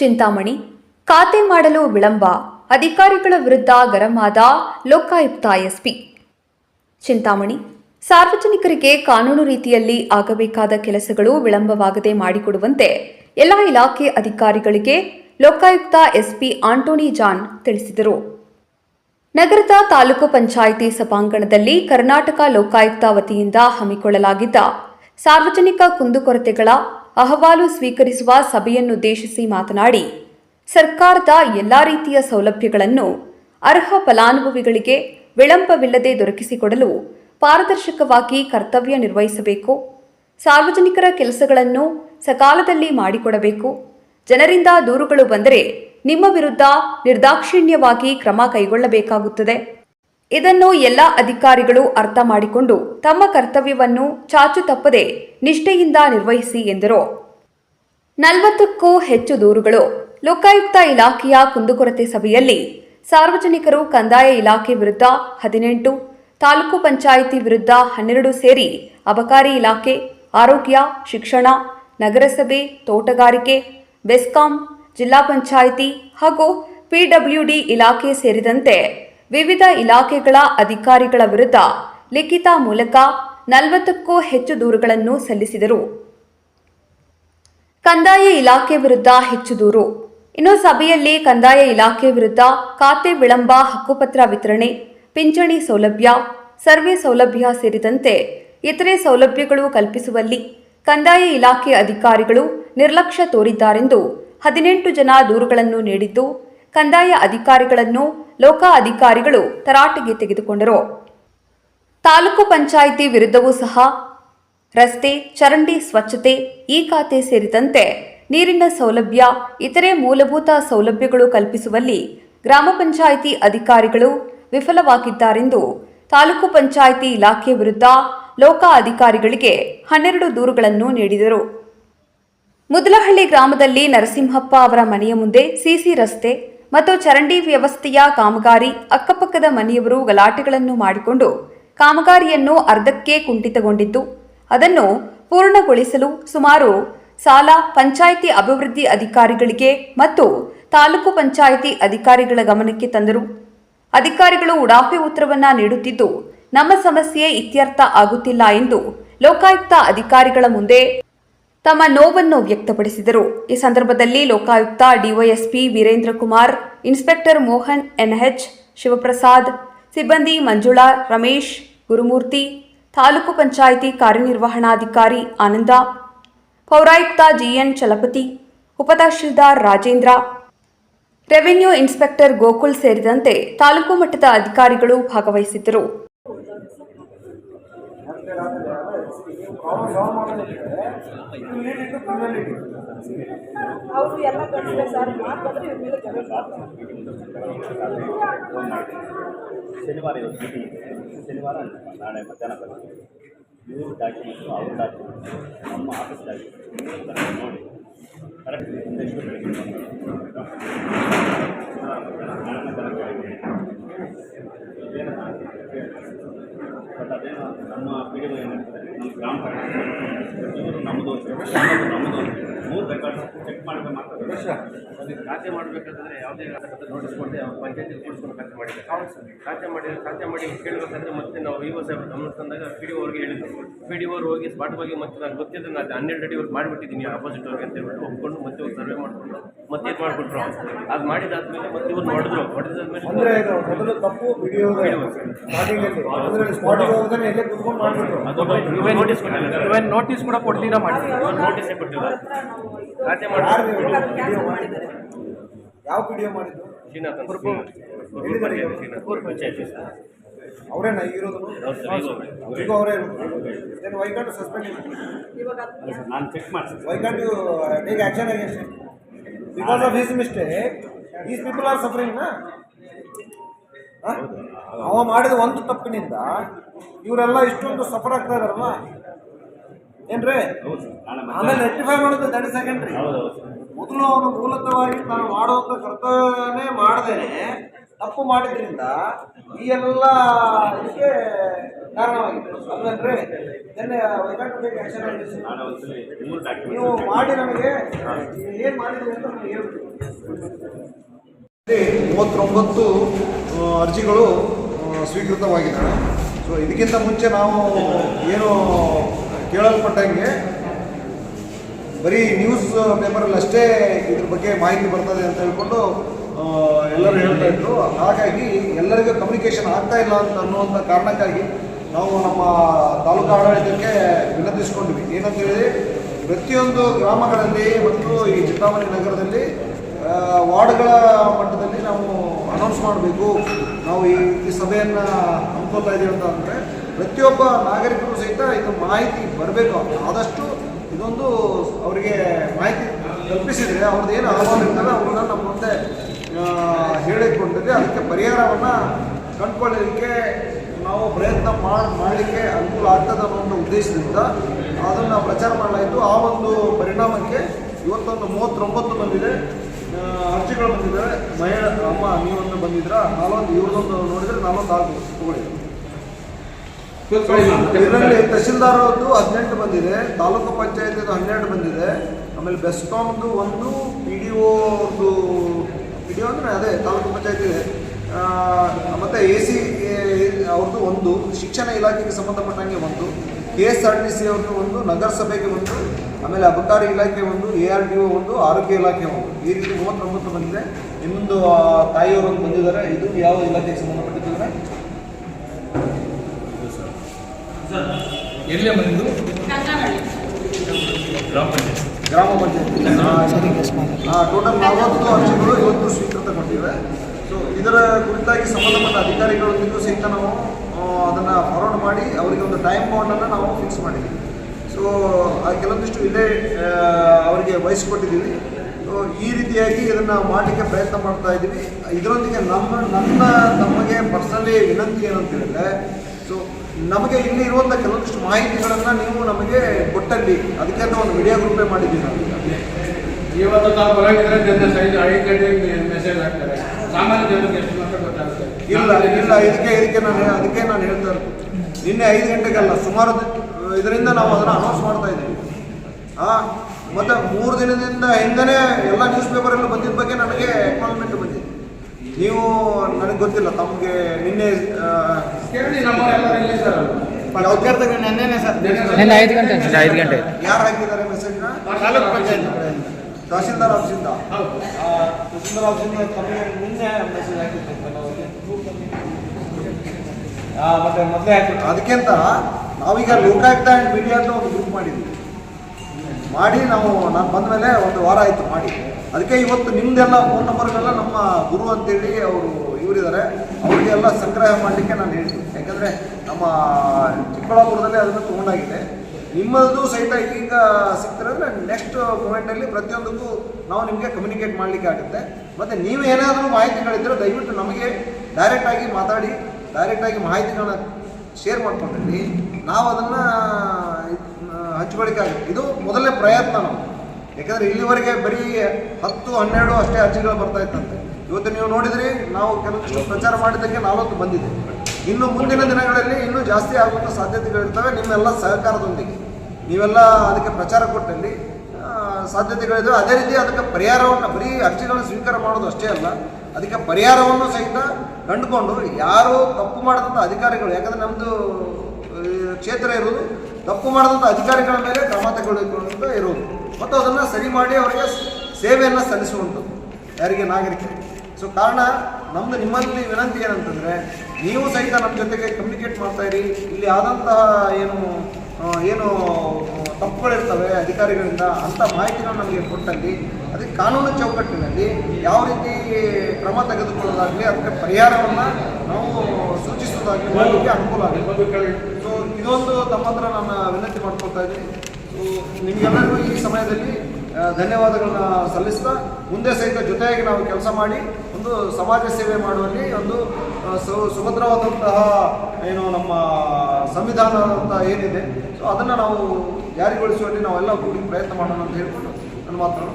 ಚಿಂತಾಮಣಿ. ಖಾತೆ ಮಾಡಲು ವಿಳಂಬ. ಅಧಿಕಾರಿಗಳ ವಿರುದ್ಧ ಗರಂ ಆದ ಲೋಕಾಯುಕ್ತ ಎಸ್ಪಿ. ಚಿಂತಾಮಣಿ. ಸಾರ್ವಜನಿಕರಿಗೆ ಕಾನೂನು ರೀತಿಯಲ್ಲಿ ಆಗಬೇಕಾದ ಕೆಲಸಗಳು ವಿಳಂಬವಾಗದೆ ಮಾಡಿಕೊಡುವಂತೆ ಎಲ್ಲ ಇಲಾಖೆ ಅಧಿಕಾರಿಗಳಿಗೆ ಲೋಕಾಯುಕ್ತ ಎಸ್ಪಿ ಆಂಟೋನಿ ಜಾನ್ ತಿಳಿಸಿದರು. ನಗರದ ತಾಲೂಕು ಪಂಚಾಯಿತಿ ಸಭಾಂಗಣದಲ್ಲಿ ಕರ್ನಾಟಕ ಲೋಕಾಯುಕ್ತ ವತಿಯಿಂದ ಹಮ್ಮಿಕೊಳ್ಳಲಾಗಿದ್ದ ಸಾರ್ವಜನಿಕ ಕುಂದುಕೊರತೆಗಳ ಅಹವಾಲು ಸ್ವೀಕರಿಸುವ ಸಭೆಯನ್ನುದ್ದೇಶಿಸಿ ಮಾತನಾಡಿ, ಸರ್ಕಾರದ ಎಲ್ಲ ರೀತಿಯ ಸೌಲಭ್ಯಗಳನ್ನು, ಅರ್ಹ ಫಲಾನುಭವಿಗಳಿಗೆ ವಿಳಂಬವಿಲ್ಲದೆ ದೊರಕಿಸಿಕೊಡಲು ಪಾರದರ್ಶಕವಾಗಿ ಕರ್ತವ್ಯ ನಿರ್ವಹಿಸಬೇಕು, ಸಾರ್ವಜನಿಕರ ಕೆಲಸಗಳನ್ನು ಸಕಾಲದಲ್ಲಿ ಮಾಡಿಕೊಡಬೇಕು, ಜನರಿಂದ ದೂರುಗಳು ಬಂದರೆ ನಿಮ್ಮ ವಿರುದ್ಧ ನಿರ್ದಾಕ್ಷಿಣ್ಯವಾಗಿ ಕ್ರಮ ಕೈಗೊಳ್ಳಬೇಕಾಗುತ್ತದೆ. ಇದನ್ನು ಎಲ್ಲ ಅಧಿಕಾರಿಗಳು ಅರ್ಥ ಮಾಡಿಕೊಂಡು ತಮ್ಮ ಕರ್ತವ್ಯವನ್ನು ಚಾಚು ತಪ್ಪದೆ ನಿಷ್ಠೆಯಿಂದ ನಿರ್ವಹಿಸಿ ಎಂದರು. ನಲವತ್ತಕ್ಕೂ ಹೆಚ್ಚು ದೂರುಗಳು ಲೋಕಾಯುಕ್ತ ಇಲಾಖೆಯ ಕುಂದುಕೊರತೆ ಸಭೆಯಲ್ಲಿ ಸಾರ್ವಜನಿಕರು ಕಂದಾಯ ಇಲಾಖೆ ವಿರುದ್ಧ ಹದಿನೆಂಟು, ತಾಲೂಕು ಪಂಚಾಯಿತಿ ವಿರುದ್ಧ ಹನ್ನೆರಡು ಸೇರಿ ಅಬಕಾರಿ ಇಲಾಖೆ, ಆರೋಗ್ಯ, ಶಿಕ್ಷಣ, ನಗರಸಭೆ, ತೋಟಗಾರಿಕೆ, ಬೆಸ್ಕಾಂ, ಜಿಲ್ಲಾ ಪಂಚಾಯಿತಿ ಹಾಗೂ ಪಿಡಬ್ಲ್ಯೂಡಿ ಇಲಾಖೆ ಸೇರಿದಂತೆ ವಿವಿಧ ಇಲಾಖೆಗಳ ಅಧಿಕಾರಿಗಳ ವಿರುದ್ಧ ಲಿಖಿತ ಮೂಲಕ ನಲವತ್ತಕ್ಕೂ ಹೆಚ್ಚು ದೂರುಗಳನ್ನು ಸಲ್ಲಿಸಿದರು. ಕಂದಾಯ ಇಲಾಖೆ ವಿರುದ್ಧ ಹೆಚ್ಚು ದೂರು. ಇನ್ನು ಸಭೆಯಲ್ಲಿ ಕಂದಾಯ ಇಲಾಖೆ ವಿರುದ್ಧ ಖಾತೆ ವಿಳಂಬ, ಹಕ್ಕುಪತ್ರ ವಿತರಣೆ, ಪಿಂಚಣಿ ಸೌಲಭ್ಯ, ಸರ್ವೆ ಸೌಲಭ್ಯ ಸೇರಿದಂತೆ ಇತರೆ ಸೌಲಭ್ಯಗಳು ಕಲ್ಪಿಸುವಲ್ಲಿ ಕಂದಾಯ ಇಲಾಖೆ ಅಧಿಕಾರಿಗಳು ನಿರ್ಲಕ್ಷ್ಯ ತೋರಿದ್ದಾರೆಂದು ಹದಿನೆಂಟು ಜನ ದೂರುಗಳನ್ನು ನೀಡಿದ್ದು ಕಂದಾಯ ಅಧಿಕಾರಿಗಳನ್ನು, ಲೋಕ ಅಧಿಕಾರಿಗಳು ತರಾಟೆಗೆ ತೆಗೆದುಕೊಂಡರು. ತಾಲೂಕು ಪಂಚಾಯಿತಿ ವಿರುದ್ಧವೂ ಸಹ ರಸ್ತೆ, ಚರಂಡಿ ಸ್ವಚ್ಛತೆ, ಈ ಖಾತೆ ಸೇರಿದಂತೆ ನೀರಿನ ಸೌಲಭ್ಯ, ಇತರೆ ಮೂಲಭೂತ ಸೌಲಭ್ಯಗಳು ಕಲ್ಪಿಸುವಲ್ಲಿ ಗ್ರಾಮ ಪಂಚಾಯಿತಿ ಅಧಿಕಾರಿಗಳು ವಿಫಲವಾಗಿದ್ದಾರೆಂದು ತಾಲೂಕು ಪಂಚಾಯಿತಿ ಇಲಾಖೆ ವಿರುದ್ಧ ಲೋಕ ಅಧಿಕಾರಿಗಳಿಗೆ ಹನ್ನೆರಡು ದೂರುಗಳನ್ನು ನೀಡಿದರು. ಮುದಲಹಳ್ಳಿ ಗ್ರಾಮದಲ್ಲಿ ನರಸಿಂಹಪ್ಪ ಅವರ ಮನೆಯ ಮುಂದೆ ಸಿಸಿ ರಸ್ತೆ ಮತ್ತು ಚರಂಡಿ ವ್ಯವಸ್ಥೆಯ ಕಾಮಗಾರಿ ಅಕ್ಕಪಕ್ಕದ ಮನೆಯವರು ಗಲಾಟೆಗಳನ್ನು ಮಾಡಿಕೊಂಡು ಕಾಮಗಾರಿಯನ್ನು ಅರ್ಧಕ್ಕೆ ಕುಂಠಿತಗೊಂಡಿತ್ತು ಅದನ್ನು ಪೂರ್ಣಗೊಳಿಸಲು ಸುಮಾರು ಸಾಲ ಪಂಚಾಯಿತಿ ಅಭಿವೃದ್ಧಿ ಅಧಿಕಾರಿಗಳಿಗೆ ಮತ್ತು ತಾಲೂಕು ಪಂಚಾಯಿತಿ ಅಧಿಕಾರಿಗಳ ಗಮನಕ್ಕೆ ತಂದರು. ಅಧಿಕಾರಿಗಳು ಉಡಾಫೆ ಉತ್ತರವನ್ನ ನೀಡುತ್ತಿದ್ದು, ನಮ್ಮ ಸಮಸ್ಯೆ ಇತ್ಯರ್ಥ ಆಗುತ್ತಿಲ್ಲ ಎಂದು ಲೋಕಾಯುಕ್ತ ಅಧಿಕಾರಿಗಳ ಮುಂದೆ ತಮ್ಮ ನೋವನ್ನು ವ್ಯಕ್ತಪಡಿಸಿದರು. ಈ ಸಂದರ್ಭದಲ್ಲಿ Lokayukta DYSP Veerendra Kumar, inspector Mohan NH, Shivaprasad, ಸಿಬ್ಬಂದಿ ಮಂಜುಳಾ, ರಮೇಶ್, ಗುರುಮೂರ್ತಿ, ತಾಲೂಕು ಪಂಚಾಯಿತಿ ಕಾರ್ಯನಿರ್ವಹಣಾಧಿಕಾರಿ ಆನಂದ, ಪೌರಾಯುಕ್ತ ಜಿಎನ್ ಚಲಪತಿ, ಉಪತಹಶೀಲ್ದಾರ್ ರಾಜೇಂದ್ರ, ರೆವಿನ್ಯೂ ಇನ್ಸ್ಪೆಕ್ಟರ್ ಗೋಕುಲ್ ಸೇರಿದಂತೆ ತಾಲೂಕು ಮಟ್ಟದ ಅಧಿಕಾರಿಗಳು ಭಾಗವಹಿಸಿದ್ದರು. ಶನಿವಾರ ಶನಿವಾರ ನಾಳೆ ಮಧ್ಯಾಹ್ನ ಬರ್ತೀವಿ ಇವ್ರ ಡಾಕ್ಯುಮೆಂಟ್ಸು ಅವ್ರ ಡಾಕ್ಯುಮೆಂಟ್ಸ್ ನಮ್ಮ ಆಫೀಸ್ ಡಾಕ್ಯುಮೆಂಟ್ಸ್ ನೋಡಿ ಕರೆಕ್ಟ್ ಇಂದಷ್ಟು ಬೆಳಗ್ಗೆ ಬಟ್ ಅದೇನು ನಮ್ಮ ಪೀಳಿಗೆ ಏನಿರ್ತದೆ ನಮ್ಮ ಗ್ರಾಮ ಪಂಚಾಯತ್ ಇವರು ನಮ್ಮದು ನಮ್ಮದು ನಮ್ಮದು ಮೂರು ರೆಕಾರ್ಡ್ಸ್ ಚೆಕ್ ಮಾಡಿದ್ರೆ ಮಾತ್ರ ಅದಕ್ಕೆ ಖಾತೆ ಮಾಡಬೇಕಾದ್ರೆ ಯಾವುದೇ ನೋಟಿಸ್ ಕೊಡದೆ ಅವ್ರು ಪಂಚಾಯತಿ ಕೂಡಿಸ್ಕೊಂಡು ಖಾತೆ ಮಾಡಿದ್ದೆ ಖಾತೆ ಮಾಡಿ ಖಾತೆ ಮಾಡಿ ಕೇಳಬೇಕಂದ್ರೆ ಮತ್ತೆ ನಾವು ವಿ ಓ ಸಾಹೇಬ್ ಗಮನ ತಂದಾಗ ಪಿ ಡಿ ಅವ್ರಿಗೆ ಹೇಳಿದ್ರು. ಪಿ ಡಿ ಅವ್ರು ಹೋಗಿ ಸ್ಪಾಟ್ ಹೋಗಿ ಮತ್ತೆ ನಾನು ಗೊತ್ತಿದ್ದೆ ನಾನು ಹನ್ನೆರಡು ಅಡಿ ಅವ್ರಿಗೆ ಮಾಡಿಬಿಟ್ಟಿದ್ದೀನಿ ಆಪೋಸಿಟ್ ಅವ್ರಿಗೆ ಅಂತ ಹೇಳ್ಬಿಟ್ಟು ಒಪ್ಕೊಂಡು ಮತ್ತೆ ಅವ್ರು ಸರ್ವೆ ಮಾಡಿಕೊಂಡು ಮತ್ತೆ ಇದು ಮಾಡಿಬಿಟ್ರು? ಅದು ಮಾಡಿದಾದ್ಮೇಲೆ ಮತ್ತೆ ಇವ್ರು ನೋಡಿದ್ರು ಹೊಡೆದಾದ್ಮೇಲೆ ತಪ್ಪು ವಿಡಿಯೋ ಅದು ನೋಟಿಸ್ ಕೊಟ್ಟಿಲ್ಲ ಇವನ್ ನೋಟಿಸ್ ಕೂಡ ಕೊಡ್ತೀರಾ ಮಾಡಿ ನೋಟಿಸೇ ಕೊಟ್ಟಿಲ್ಲ. ವಿಡಿಯೋ ಮಾಡಿದ್ರು. ಯಾವ ವಿಡಿಯೋ ಇವ್ರು. ಶ್ರೀನಾಥ್ ಪಂಚಾಯತಿ ಅವರೇನಾ ಇರೋದು? ಈಗ ಅವರೇ. ದೆನ್ ವೈ ಕಾಂಟ್ ಸಸ್ಪೆಂಡ್ ನಾನು ಚೆಕ್ ಮಾಡಿಸಿ why can't you take action against because of his mistake is people are suffering ನಾ? ಹ? ಅವ ಮಾಡಿದ ಒಂದು ತಪ್ಪಿನಿಂದ ಇವರೆಲ್ಲ ಇಷ್ಟೊಂದು ಸಫರ್ ಆಗ್ತಾ ಇದಾರಲ್ಲ? ಏನ್ರಿ? ಆಮೇಲೆ ರೆಕ್ಟಿಫೈ ಮಾಡೋದು ದಟ್ ಸೆಕೆಂಡ್ರಿ ಹೌದು ಹೌದು ಸರ್. ಮೊದಲು ಅವನು ಮೂಲತವಾಗಿ ತಾನು ಮಾಡುವಂತ ಕರ್ತವ್ಯನೇ ಮಾಡದೇನೆ ತಪ್ಪು ಮಾಡಿದ್ರಿಂದ ಈ ಎಲ್ಲ ಇದಕ್ಕೆ ಕಾರಣವಾಗಿದೆ. ಅಲ್ವೇನ್ರಿ? ಒಂದ್ಸಲಿ ಮೂರು ಡಾಕ್ಯುಮೆಂಟ್ ನೀವು ಮಾಡಿ ನಮಗೆ ಏನು ಮಾಡಿದ್ರಿ ಅಂತ ನಮಗೆ ಹೇಳ್ಬೇಕು ಮೂವತ್ತೊಂಬತ್ತು ಅರ್ಜಿಗಳು ಸ್ವೀಕೃತವಾಗಿದ್ದಾರೆ ಸ್ವೀಕೃತವಾಗಿದ್ದಾವೆ. ಸೊ ಇದಕ್ಕಿಂತ ಮುಂಚೆ ನಾವು ಏನು ಕೇಳಲ್ಪಟ್ಟಂಗೆ ಬರೀ ನ್ಯೂಸ್ ಪೇಪರಲ್ಲಿ ಅಷ್ಟೇ ಇದ್ರ ಬಗ್ಗೆ ಮಾಹಿತಿ ಬರ್ತದೆ ಅಂತ ಹೇಳ್ಕೊಂಡು ಎಲ್ಲರೂ ಹೇಳ್ತಾ ಇದ್ರು. ಹಾಗಾಗಿ ಎಲ್ಲರಿಗೂ ಕಮ್ಯುನಿಕೇಷನ್ ಆಗ್ತಾ ಇಲ್ಲ ಅಂತ ಅನ್ನುವಂಥ ಕಾರಣಕ್ಕಾಗಿ ನಾವು ನಮ್ಮ ತಾಲೂಕು ಆಡಳಿತಕ್ಕೆ ವಿನಂತಿಸ್ಕೊಂಡ್ವಿ. ಏನಂತ ಹೇಳಿದ್ರೆ, ಪ್ರತಿಯೊಂದು ಗ್ರಾಮಗಳಲ್ಲಿ ಮತ್ತು ಈ ಚಿಂತಾಮಣಿ ನಗರದಲ್ಲಿ ವಾರ್ಡ್ಗಳ ಮಟ್ಟದಲ್ಲಿ ನಾವು ಅನೌನ್ಸ್ ಮಾಡಬೇಕು. ನಾವು ಈ ಈ ಸಭೆಯನ್ನು ಹಮ್ಮಿಕೊಳ್ತಾ ಇದ್ದೀವಿ ಅಂತ ಅಂದರೆ ಪ್ರತಿಯೊಬ್ಬ ನಾಗರಿಕರು ಸಹಿತ ಇದು ಮಾಹಿತಿ ಬರಬೇಕು. ಆದಷ್ಟು ಇದೊಂದು ಅವರಿಗೆ ಮಾಹಿತಿ ಕಲ್ಪಿಸಿದರೆ ಅವ್ರದ್ದು ಏನು ಅಹವಾಲು ಇರ್ತಾರೆ ಅವ್ರನ್ನ ನಮ್ಮ ಮುಂದೆ ಹೇಳಿಕೊಂಡಿದೆ. ಅದಕ್ಕೆ ಪರಿಹಾರವನ್ನು ಕಂಡುಕೊಳ್ಳಲಿಕ್ಕೆ ನಾವು ಪ್ರಯತ್ನ ಮಾಡಿ, ಮಾಡಲಿಕ್ಕೆ ಅನುಕೂಲ ಆಗ್ತದೆ ಅನ್ನೋ ಒಂದು ಉದ್ದೇಶದಿಂದ ಅದನ್ನು ಪ್ರಚಾರ ಮಾಡಲಾಯಿತು. ಆ ಒಂದು ಪರಿಣಾಮಕ್ಕೆ ಇವತ್ತೊಂದು ಮೂವತ್ತೊಂಬತ್ತು ಬಂದಿದೆ. ಅರ್ಜಿಗಳು ಬಂದಿದ್ದಾರೆ. ಮಹಿಳಾ, ಅಮ್ಮ, ನೀವೊಂದು ಬಂದಿದ್ರ ನಾಲ್ವೊಂದು ಇವ್ರದೊಂದು ನೋಡಿದರೆ ನಾಲ್ವೊಂದು ಆಗ್ಬೋದು ತಗೊಳ್ಳಿ. ಇದರಲ್ಲಿ ತಹಶೀಲ್ದಾರದ್ದು ಹದಿನೆಂಟು ಬಂದಿದೆ ತಾಲೂಕು ಪಂಚಾಯತ್ ಹನ್ನೆರಡು ಬಂದಿದೆ. ಆಮೇಲೆ ಬೆಸ್ಕಾಮ್ದು ಒಂದು ಪಿ ಡಿ ಒಂದು ಪಿ ಡಿ ಒ ಅಂದರೆ ಅದೇ ತಾಲೂಕು ಪಂಚಾಯತಿ ಇದೆ. ಮತ್ತು ಎ ಸಿ ಅವ್ರದ್ದು ಒಂದು ಶಿಕ್ಷಣ ಇಲಾಖೆಗೆ ಸಂಬಂಧಪಟ್ಟಂಗೆ ಒಂದು K S R T C ಅವ್ರದ್ದು ಒಂದು ನಗರಸಭೆಗೆ ಒಂದು ಆಮೇಲೆ ಅಬಕಾರಿ ಇಲಾಖೆ ಒಂದು ಎ ಆರ್ ಡಿ ಒ ಒಂದು ಆರೋಗ್ಯ ಇಲಾಖೆ ಒಂದು. ಈ ರೀತಿ ಮೂವತ್ತೊಂಬತ್ತು ಬಂದಿದೆ. ಇನ್ನೊಂದು ತಾಯಿಯವರೊಂದು ಬಂದಿದ್ದಾರೆ. ಇದು ಯಾವ ಇಲಾಖೆಗೆ ಸಂಬಂಧಪಟ್ಟಿದ್ದಾರೆ ಎಲ್ಲೇ ಬಂದು ಗ್ರಾಮ ಪಂಚಾಯತ್. ಗ್ರಾಮ ಪಂಚಾಯತ್. ಟೋಟಲ್ ನಲವತ್ತು ಅರ್ಜಿಗಳು ಇವತ್ತು ಸ್ವೀಕೃತಗೊಂಡಿವೆ ಸೊ ಇದರ ಕುರಿತಾಗಿ ಸಂಬಂಧಪಟ್ಟ ಅಧಿಕಾರಿಗಳೊಂದಿಗೂ ಸಹಿತ ನಾವು ಅದನ್ನು ಫಾರ್ವರ್ಡ್ ಮಾಡಿ ಅವರಿಗೆ ಒಂದು ಟೈಮ್ ಬೌಂಡನ್ನು ನಾವು ಫಿಕ್ಸ್ ಮಾಡಿದ್ದೀವಿ ಸೊ ಕೆಲವೊಂದಿಷ್ಟು ಇಲ್ಲೇ ಅವರಿಗೆ ವಹಿಸಿಕೊಟ್ಟಿದ್ದೀವಿ. ಸೊ ಈ ರೀತಿಯಾಗಿ ಇದನ್ನು ಮಾಡಲಿಕ್ಕೆ ಪ್ರಯತ್ನ ಮಾಡ್ತಾ ಇದ್ದೀವಿ. ಇದರೊಂದಿಗೆ ನಮ್ಮ ನನ್ನ ತಮಗೆ ಪರ್ಸನಲಿ ವಿನಂತಿ ಏನಂತ ಹೇಳಿದ್ರೆ ಸೊ ನಮಗೆ ಇಲ್ಲಿ ಇರುವಂಥ ಕೆಲವೊಂದಿಷ್ಟು ಮಾಹಿತಿಗಳನ್ನು ನೀವು ನಮಗೆ ಕೊಟ್ಟಲ್ಲಿ ಅದಕ್ಕೆ ಅಂತ ಒಂದು ವಿಡಿಯೋ ಗ್ರೂಪೇ ಮಾಡಿದ್ದೀವಿ ನಾವು. ಇವತ್ತು ನಾವು ಬರೋದಿದ್ರೆ ಜನ ಸೈಜ್ ಗಂಟೆಗೆ ಮೆಸೇಜ್ ಆಗ್ತಾರೆ ಸಾಮಾನ್ಯ ಜನರಿಗೆ ಎಷ್ಟು ಮಾತ್ರ ಗೊತ್ತಾಗುತ್ತೆ? ಇಲ್ಲ ಇಲ್ಲ ಇದಕ್ಕೆ ಇದಕ್ಕೆ ನಾನು ಅದಕ್ಕೆ ನಾನು ಹೇಳ್ತಾ ಇರೋದು. ನಿನ್ನೆ ಐದು ಗಂಟೆಗಲ್ಲ ಸುಮಾರು ಇದರಿಂದ ನಾವು ಅದನ್ನು ಅನೌನ್ಸ್ ಮಾಡ್ತಾ ಇದ್ದೀವಿ. ಹಾಂ ಮತ್ತು ಮೂರು ದಿನದಿಂದ ಹಿಂದನೇ ಎಲ್ಲ ನ್ಯೂಸ್ ಪೇಪರಲ್ಲೂ ಬಂದಿದ್ದ ಬಗ್ಗೆ ನನಗೆ ಅಕ್ನಾಲ್ಮೆಂಟ್ ಬಂದಿದೆ. ನೀವು ನನಗೆ ಗೊತ್ತಿಲ್ಲ ತಮಗೆ ನಿನ್ನೆ ಕೇಳಿ ನಮ್ಮ ಎಲ್ಲರೂ ಇಲ್ಲಿ ಸರ್. ನಿನ್ನೆ ಐದು ಗಂಟೆ ಐದು ಗಂಟೆ ಯಾರು ಹಾಕಿದ್ದಾರೆ ಮೆಸೇಜ್ನ ತಾಲೂಕು ಪಂಚಾಯತ್. ತಹಸೀಲ್ದಾರ್ ಆಫೀಸಿಂದ ಹೌದು. ಆ, ತಹಸೀಲ್ದಾರ್ ಆಫೀಸಿಂದ ತಮಗೆ ನಿನ್ನೆ ಮೆಸೇಜ್ ಹಾಕಿದ್ದೆ ಮತ್ತೆ ಮೊದಲೇ ಹಾಕಿದ್ರು. ಅದಕ್ಕಿಂತ ನಾವೀಗ ಲೋಕಾಯುಕ್ತ ಆ್ಯಂಡ್ ಮೀಡಿಯಾ ಅಂತ ಒಂದು ಗ್ರೂಪ್ ಮಾಡಿದ್ವಿ. ಮಾಡಿ ನಾವು ನಾನು ಬಂದ ಮೇಲೆ ಒಂದು ವಾರ ಆಯಿತು ಮಾಡಿ. ಅದಕ್ಕೆ ಇವತ್ತು ನಿಮ್ಮದೆಲ್ಲ ಫೋನ್ ನಂಬರ್ಗೆಲ್ಲ ನಮ್ಮ ಗುರು ಅಂತೇಳಿ ಅವರು ಇವರಿದ್ದಾರೆ. ಅವರಿಗೆಲ್ಲ ಸಂಗ್ರಹ ಮಾಡಲಿಕ್ಕೆ ನಾನು ಹೇಳ್ತೀನಿ. ಯಾಕಂದರೆ ನಮ್ಮ ಚಿಕ್ಕಬಳ್ಳಾಪುರದಲ್ಲಿ ಅದನ್ನು ತೊಗೊಂಡಾಗಿದೆ. ನಿಮ್ಮದು ಸಹಿತ ಈಗ ಸಿಗ್ತಿರೋದ್ರೆ ನೆಕ್ಸ್ಟ್ ಮೂಮೆಂಟಲ್ಲಿ ಪ್ರತಿಯೊಂದಕ್ಕೂ ನಾವು ನಿಮಗೆ ಕಮ್ಯುನಿಕೇಟ್ ಮಾಡಲಿಕ್ಕೆ ಆಗುತ್ತೆ. ಮತ್ತು ನೀವು ಏನಾದರೂ ಮಾಹಿತಿಗಳಿದ್ದರೆ ದಯವಿಟ್ಟು ನಮಗೆ ಡೈರೆಕ್ಟಾಗಿ ಮಾತಾಡಿ ಡೈರೆಕ್ಟಾಗಿ ಮಾಹಿತಿಗಳನ್ನ ಶೇರ್ ಮಾಡ್ಕೊಂಡಿರಿ. ನಾವು ಅದನ್ನು ಹಂಚ್ಕೊಳ್ಳಿಕ್ಕೆ ಆಗುತ್ತೆ ಇದು ಮೊದಲನೇ ಪ್ರಯತ್ನ ನಾವು ಯಾಕಂದರೆ ಇಲ್ಲಿವರೆಗೆ ಬರೀ ಹತ್ತು, ಹನ್ನೆರಡು ಅಷ್ಟೇ ಅರ್ಜಿಗಳು ಬರ್ತಾ ಇತ್ತಂತೆ. ಇವತ್ತು ನೀವು ನೋಡಿದ್ರಿ, ನಾವು ಕೆಲವಷ್ಟು ಪ್ರಚಾರ ಮಾಡಿದ್ದಕ್ಕೆ ನಾಲ್ವತ್ತು ಬಂದಿದೆ. ಇನ್ನು ಮುಂದಿನ ದಿನಗಳಲ್ಲಿ ಇನ್ನೂ ಜಾಸ್ತಿ ಆಗುವಂಥ ಸಾಧ್ಯತೆಗಳಿರ್ತವೆ ನಿಮ್ಮೆಲ್ಲ ಸಹಕಾರದೊಂದಿಗೆ. ನೀವೆಲ್ಲ ಅದಕ್ಕೆ ಪ್ರಚಾರ ಕೊಟ್ಟಲ್ಲಿ ಸಾಧ್ಯತೆಗಳಿದ್ದಾವೆ ಅದೇ ರೀತಿ ಅದಕ್ಕೆ ಪರಿಹಾರವನ್ನು, ಬರೀ ಅರ್ಜಿಗಳನ್ನು ಸ್ವೀಕಾರ ಮಾಡೋದು ಅಷ್ಟೇ ಅಲ್ಲ, ಅದಕ್ಕೆ ಪರಿಹಾರವನ್ನು ಸಹಿತ ಕಂಡುಕೊಂಡು ಯಾರು ತಪ್ಪು ಮಾಡಿದಂಥ ಅಧಿಕಾರಿಗಳು, ಯಾಕಂದರೆ ನಮ್ಮದು ಕ್ಷೇತ್ರ ಇರೋದು, ತಪ್ಪು ಮಾಡಿದಂಥ ಅಧಿಕಾರಿಗಳ ಮೇಲೆ ಕ್ರಮ ತಗೊಳ್ಳಿಕೊಂಡು ಇರೋದು. ಮತ್ತು ಅದನ್ನು ಸರಿ ಮಾಡಿ ಅವರಿಗೆ ಸೇವೆಯನ್ನು ಸಲ್ಲಿಸುವಂಥದ್ದು ಯಾರಿಗೆ ನಾಗರಿಕ ಸೊ ಕಾರಣ ನಮ್ಮದು ನಿಮ್ಮಲ್ಲಿ ವಿನಂತಿ ಏನಂತಂದರೆ ನೀವು ಸಹಿತ ನಮ್ಮ ಜೊತೆಗೆ ಕಮ್ಯುನಿಕೇಟ್ ಮಾಡ್ತಾ ಇರಿ. ಇಲ್ಲಿ ಆದಂತಹ ಏನು ಏನು ತಪ್ಪುಗಳಿರ್ತವೆ ಅಧಿಕಾರಿಗಳಿಂದ ಅಂಥ ಮಾಹಿತಿನ ನಮಗೆ ಕೊಟ್ಟಲ್ಲಿ ಅದಕ್ಕೆ ಕಾನೂನು ಚೌಕಟ್ಟಿನಲ್ಲಿ ಯಾವ ರೀತಿ ಕ್ರಮ ತೆಗೆದುಕೊಳ್ಳೋದಾಗಲಿ ಅದಕ್ಕೆ ಪರಿಹಾರವನ್ನು ನಾವು ಸೂಚಿಸೋದಾಗಲಿ ಮಾಡಲಿಕ್ಕೆ ಅನುಕೂಲ ಆಗುತ್ತೆ. ಸೊ ಇದೊಂದು ತಮ್ಮ ಹತ್ರ ನಾನು ವಿನಂತಿ ಮಾಡ್ಕೊಳ್ತಾ ಇದ್ದೀನಿ. ನಿಮಗೆಲ್ಲರಿಗೂ ಈ ಸಮಯದಲ್ಲಿ ಧನ್ಯವಾದಗಳನ್ನ ಸಲ್ಲಿಸ್ತಾ ಮುಂದೆ ಸಹಿತ ಜೊತೆಯಾಗಿ ನಾವು ಕೆಲಸ ಮಾಡಿ ಒಂದು ಸಮಾಜ ಸೇವೆ ಮಾಡುವಲ್ಲಿ ಒಂದು ಸುಭದ್ರವಾದಂತಹ, ಏನು ನಮ್ಮ ಸಂವಿಧಾನ ಅಂತ ಏನಿದೆ, ಸೊ ಅದನ್ನು ನಾವು ಜಾರಿಗೊಳಿಸುವಲ್ಲಿ ನಾವೆಲ್ಲ ಕೂಡಿ ಪ್ರಯತ್ನ ಮಾಡೋಣ ಅಂತ ಹೇಳ್ಕೊಂಡು ನನ್ನ ಮಾತನ್ನು